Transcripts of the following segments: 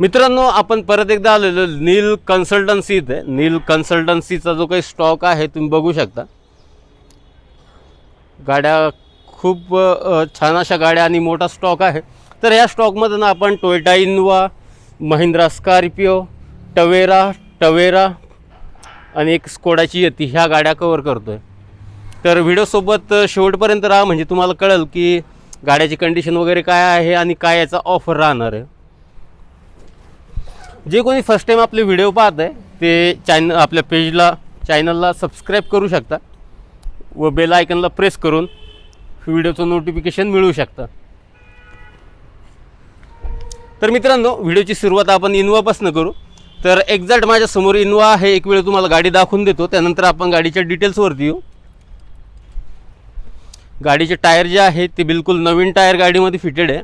मित्रांनो आपण परत एकदा आलेलो नील कन्सल्टन्सी इथे नील कन्सल्टन्सीचा जो काही स्टॉक आहे तुम्ही बघू शकता. गाड्या खूप छान अशा गाड्या आणि मोठा स्टॉक आहे. तर ह्या स्टॉकमधून आपण Toyota Innova Mahindra Scorpio Tavera Tavera आणि एक स्कोडाची येती ह्या गाड्या कवर करतो आहे तर व्हिडिओसोबत शेवटपर्यंत राहा म्हणजे तुम्हाला कळेल की गाड्याची कंडिशन वगैरे काय आहे आणि काय याचा ऑफर राहणार आहे. जे कोणी फर्स्ट टाईम आपले व्हिडिओ पाहत आहे ते चॅन आपल्या पेजला चॅनलला सबस्क्राईब करू शकता. व बेल आयकनला प्रेस करून व्हिडिओचं नोटिफिकेशन मिळू शकतं. तर मित्रांनो व्हिडिओची सुरुवात आपण इनोवापासून करू. तर एक्झॅक्ट माझ्यासमोर इनोवा आहे एक वेळ तुम्हाला गाडी दाखवून देतो. त्यानंतर आपण गाडीच्या डिटेल्सवरती येऊ. गाडीचे टायर जे आहे ते बिलकुल नवीन टायर गाडीमध्ये फिटेड आहे.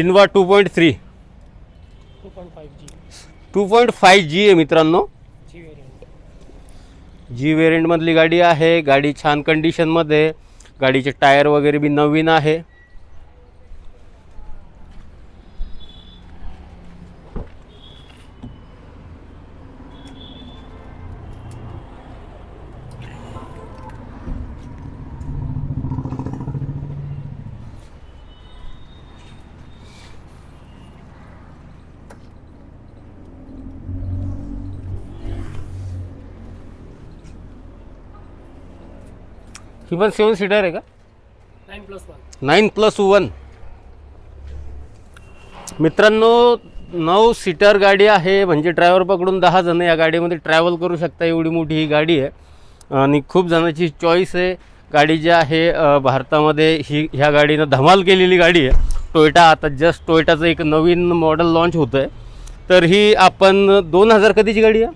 Innova two point three two point five G two point five G आहे मित्रांनो. जी वेरियंट जी वेरियंटमधली गाडी आहे गाडी छान कंडिशनमध्ये गाडीचे टायर वगैरे बी नवीन आहे. ही पण सेवन सीटर आहे का? Nine plus one nine plus one मित्रांनो नऊ सीटर गाडी आहे. म्हणजे ड्रायव्हर पकडून दहा जण या गाडीमध्ये ट्रॅव्हल करू शकता. एवढी मोठी ही गाडी आहे. आणि खूप जणांची चॉईस आहे. गाडी जी आहे भारतामध्ये ही ह्या गाडीनं धमाल केलेली गाडी आहे. टोयोटा आता जस्ट टोयोटाचं एक नवीन मॉडेल लॉन्च होतं आहे तर ही आपण दोन हजार कधीची गाडी आहे?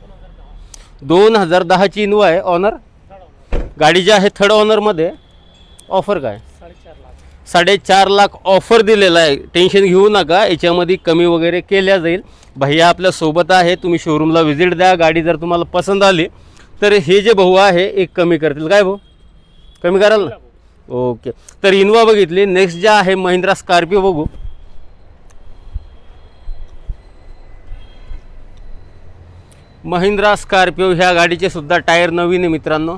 दोन हजार दहाची इनोवा आहे ऑनर गाडी जी आहे थर्ड ऑनरमध्ये ऑफर काय? साडेचार लाख ऑफर दिलेला आहे. टेन्शन घेऊ नका याच्यामध्ये कमी वगैरे केल्या जाईल. भैया आपल्यासोबत आहे तुम्ही शोरूमला व्हिजिट द्या. गाडी जर तुम्हाला पसंत आली तर हे जे भाऊ आहे एक कमी करतील. काय भाऊ? कमी कराल ना? ओके तर इनोवा बघितली. नेक्स्ट जे आहे महिंद्रा स्कॉर्पिओ बघू. महिंद्रा स्कॉर्पिओ ह्या गाडीचे सुद्धा टायर नवीन आहे मित्रांनो.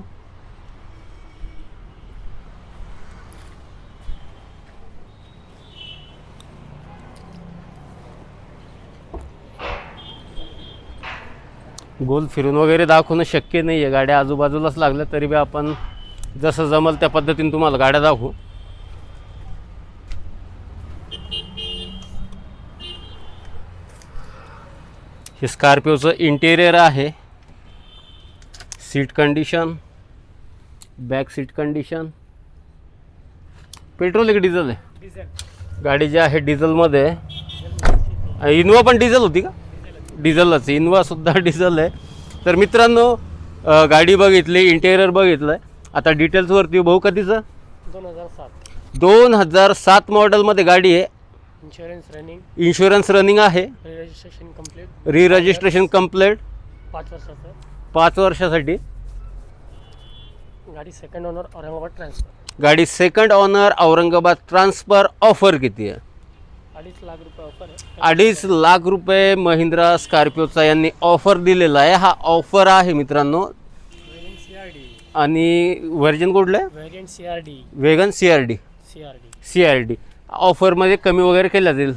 गोल फिरून वगैरे दाखवणं शक्य नाही आहे गाड्या आजूबाजूलाच लागल्या तरी बी आपण जसं जमल त्या पद्धतीने तुम्हाला गाड्या दाखवू. हे स्कॉर्पिओचं इंटेरियर आहे. Seat condition back seat condition petrol आहे की डिझेल आहे? गाडी जी आहे डिझेलमध्ये इनोवा पण डिझेल होती का? डिझेलच इनोवासुद्धा डिझेल आहे. तर मित्रांनो गाडी बघितली इंटेरियर बघितलं. आहे आता डिटेल्सवरती भाऊ कधीचं दोन हजार सात. दोन हजार सात मॉडेलमध्ये गाडी आहे. इन्शुरन्स रनिंग इन्शुरन्स रनिंग आहे. Registration complete re registration complete पाच वर्षाचं. पाच वर्षासाठी. गाडी सेकंड ओनर औरंगाबाद ट्रान्सफर गाडी second owner Aurangabad transfer offer किती आहे? अडीच लाख रुपये ऑफर आहे. अडीच लाख रुपये महिंद्रा स्कॉर्पिओचा यांनी ऑफर दिलेला आहे. हा ऑफर आहे मित्रांनो. आणि व्हर्जन कुठलं आहे? Variant C R D wagon C R D C R D C R D ऑफरमध्ये कमी वगैरे केल्या जाईल.